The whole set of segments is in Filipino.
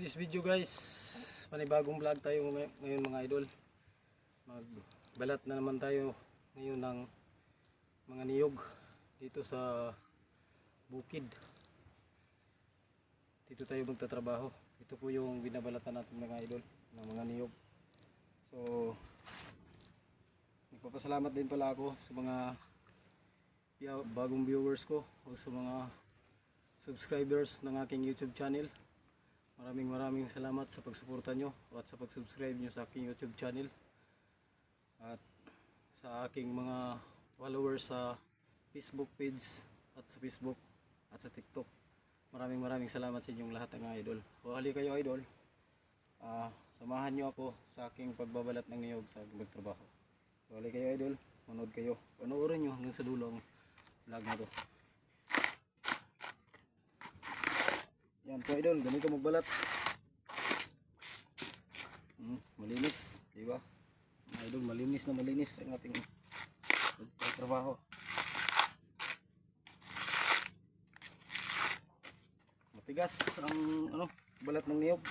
this video guys, panibagong vlog tayo ngay- ngayon mga idol. Magbalat na naman tayo ngayon ng mga niyog dito sa bukid. Dito tayo magtatrabaho. Ito po yung binabalatan natin mga idol ng mga niyog. So, nagpapasalamat din pala ako sa mga bagong viewers ko o sa mga subscribers ng aking YouTube channel. Maraming maraming salamat sa pagsuporta nyo at sa pag-subscribe nyo sa aking YouTube channel. At sa aking mga followers sa Facebook page at sa Facebook at sa TikTok. Maraming maraming salamat sa inyong lahat ng idol. O hali kayo idol. Ah, samahan nyo ako sa aking pagbabalat ng niyog sa aking magtrabaho. So hali kayo idol. Manood kayo. Panoorin nyo hanggang sa dulo ang vlog na to. Yan po idol, ganito magbalat. Hmm, malinis, di ba? Idol, malinis na malinis ang ating trabaho. Matigas ang ano, balat ng niyog.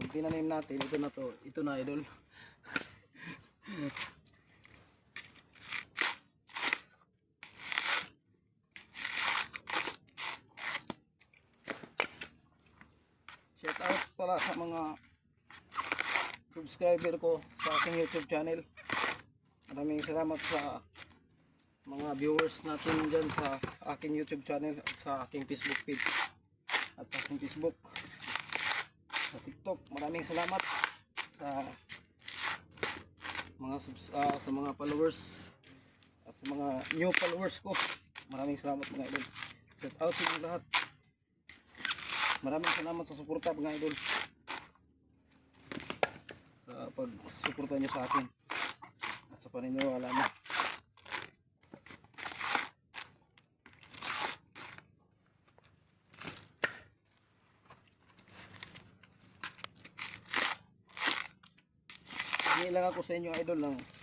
Yung tinanim natin, ito na to, ito na idol. Out pala sa mga subscriber ko sa aking YouTube channel. Maraming salamat sa mga viewers natin dyan sa aking YouTube channel at sa aking Facebook page at sa aking Facebook sa TikTok. Maraming salamat sa mga subs, ah, sa mga followers at sa mga new followers ko. Maraming salamat mga idol. Shout out sa lahat. Maraming salamat sa suporta mga idol. Sa pagsuporta niyo sa akin. At sa paniniwala niyo. Hindi lang ako sa inyo idol ng